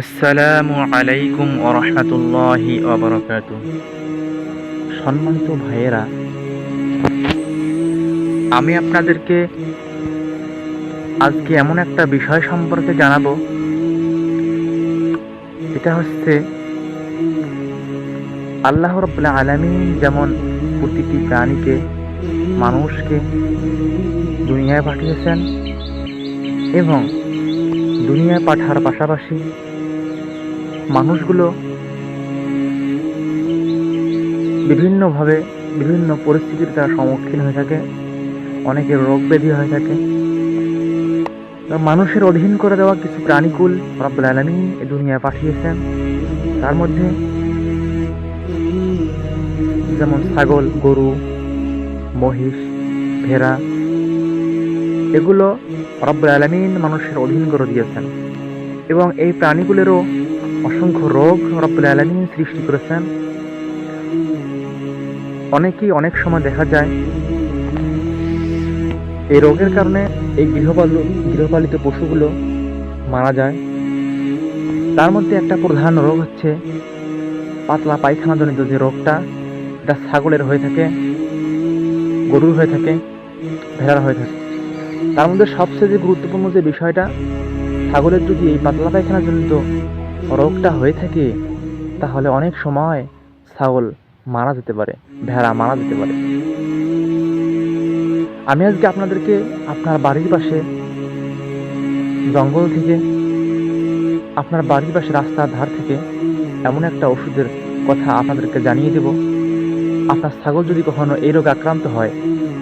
আসসালামু আলাইকুম ওরহমতুল্লাহি ওবরকাত সম্মানিত ভাইয়েরা, আমি আপনাদেরকে আজকে এমন একটা বিষয় সম্পর্কে জানাব। এটা হচ্ছে, আল্লাহ রব্লা আলমিন যেমন প্রতিটি প্রাণীকে, মানুষকে দুনিয়ায় পাঠিয়েছেন এবং দুনিয়ায় পাঠার পাশাপাশি মানুষগুলো বিভিন্নভাবে বিভিন্ন পরিস্থিতির তারা সম্মুখীন হয়ে থাকে, অনেকের রোগ ব্যাধি হয়ে থাকে। মানুষের অধীন করে দেওয়া কিছু প্রাণীকুল রব্বুল এ দুনিয়ায় পাঠিয়েছেন। তার মধ্যে যেমন ছাগল, গরু, মহিষ, ভেড়া, এগুলো রব্বুল আলমিন মানুষের অধীন করে দিয়েছেন। এবং এই প্রাণীগুলোরও অসংখ্য রোগ রব্বুল আলমিন সৃষ্টি করেছেন। অনেকেই অনেক সময় দেখা যায় এই রোগের কারণে এই গৃহপাল, গৃহপালিত পশুগুলো মারা যায়। তার মধ্যে একটা প্রধান রোগ হচ্ছে পাতলা পায়খানাজনিত যে রোগটা, এটা ছাগলের হয়ে থাকে, গরুর হয়ে থাকে, ভেড়ার হয়ে থাকে। তার মধ্যে সবচেয়ে যে গুরুত্বপূর্ণ যে বিষয়টা, ছাগলের যদি এই পাতলা পায়খানাজনিত রোগটা হয়ে থাকে, তাহলে অনেক সময় ছাগল মারা যেতে পারে, ভেড়া মারা যেতে পারে। আমি আজকে আপনাদেরকে আপনার বাড়ির পাশে, জঙ্গল থেকে, আপনার বাড়ির পাশে রাস্তার ধার থেকে এমন একটা ওষুধের কথা আপনাদেরকে জানিয়ে দেব। আপনার ছাগল যদি কখনো এই রোগে আক্রান্ত হয়,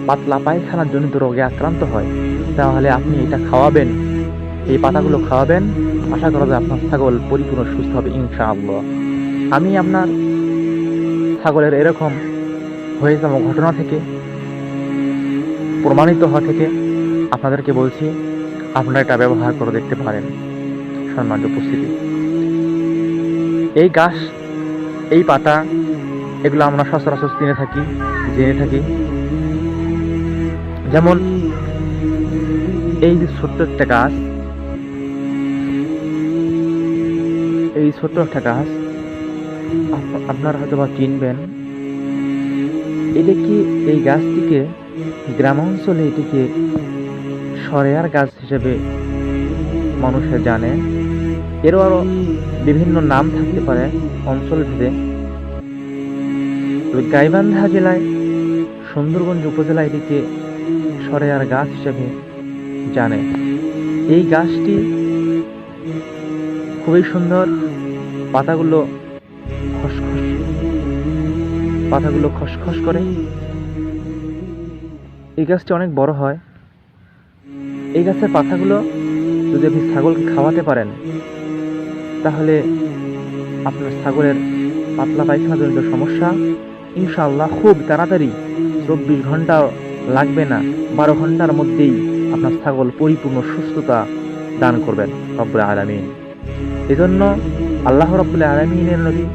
পাতলা পায়খানার জনিত রোগে আক্রান্ত হয়, তাহলে আপনি এটা খাওয়াবেন, এই পাতাগুলো খাওয়াবেন আশা করা যায় আপনার ছাগল পরিপূর্ণ সুস্থ হবে, ইনশাআল্লাহ। আমি আপনার ছাগলের এরকম হয়ে যাওয়া ঘটনা থেকে, প্রমাণিত হওয়া থেকে আপনাদেরকে বলছি, আপনারা এটা ব্যবহার করে দেখতে পারেন, সম্মানিত উপস্থিতি। এই গাছ এই পাতা, এগুলো আমরা সচরাচর চিনে থাকি, জেনে থাকি। যেমন, এই যে ছোট্ট একটা গাছ এই ছোট্ট একটা গাছ। আপ- আপনারা হয়তো বা চিনবেন। এটা কি এই গাছটিকে গ্রাম অঞ্চলে এটিকে সরেয়ার গাছ হিসেবে মানুষে জানে? এরও আরও বিভিন্ন নাম থাকতে পারে অঞ্চল ভেদে। গাইবান্ধা জেলায়, সুন্দরগঞ্জ উপজেলায় এটিকে সরেয়ার গাছ হিসেবে জানে। এই গাছটি খুবই সুন্দর। পাতাগুলো খসখস। পাতাগুলো খসখস করে। এই গাছটি অনেক বড় হয়। এই গাছের পাতাগুলো যদি আপনি ছাগলকে খাওয়াতে পারেন, তাহলে আপনার ছাগলের পাতলা পায়খানা জনিত সমস্যা ইনশাআল্লাহ খুব তাড়াতাড়ি চব্বিশ ঘণ্টা লাগবে না। বারো ঘণ্টার মধ্যেই আপনার ছাগল পরিপূর্ণ সুস্থতা দান করবেন রব্বুল আলমিন। এজন্য আল্লাহ রব্বুল আলমিনের নবী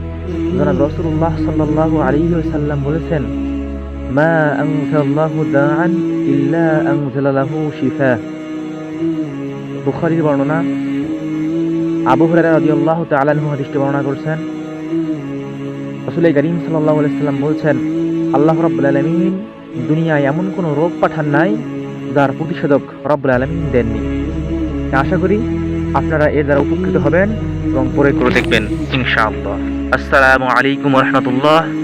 জনাব রসুল্লাহ সাল্লাহ আলী সাল্লাম বলেছেন, মা আনজাল্লাহু দাআন বুখারীর বর্ণনা, আবু হুরায়রা রাদিয়াল্লাহু তাআলা আনহু বর্ণনা করেছেন। রাসূল করিম সাল্লাল্লাহু আলাইহি সাল্লাম বলছেন, আল্লাহ রাব্বুল আলামিন দুনিয়ায় এমন কোনো রোগ পাঠান নাই যার প্রতিষেধক রব্বুল আলামিন দেননি। আশা করি আপনারা এর দ্বারা উপকৃত হবেন এবং পরে করে দেখবেন ইনশাআল্লাহ। আসসালামু আলাইকুম রহমতুল্লাহ।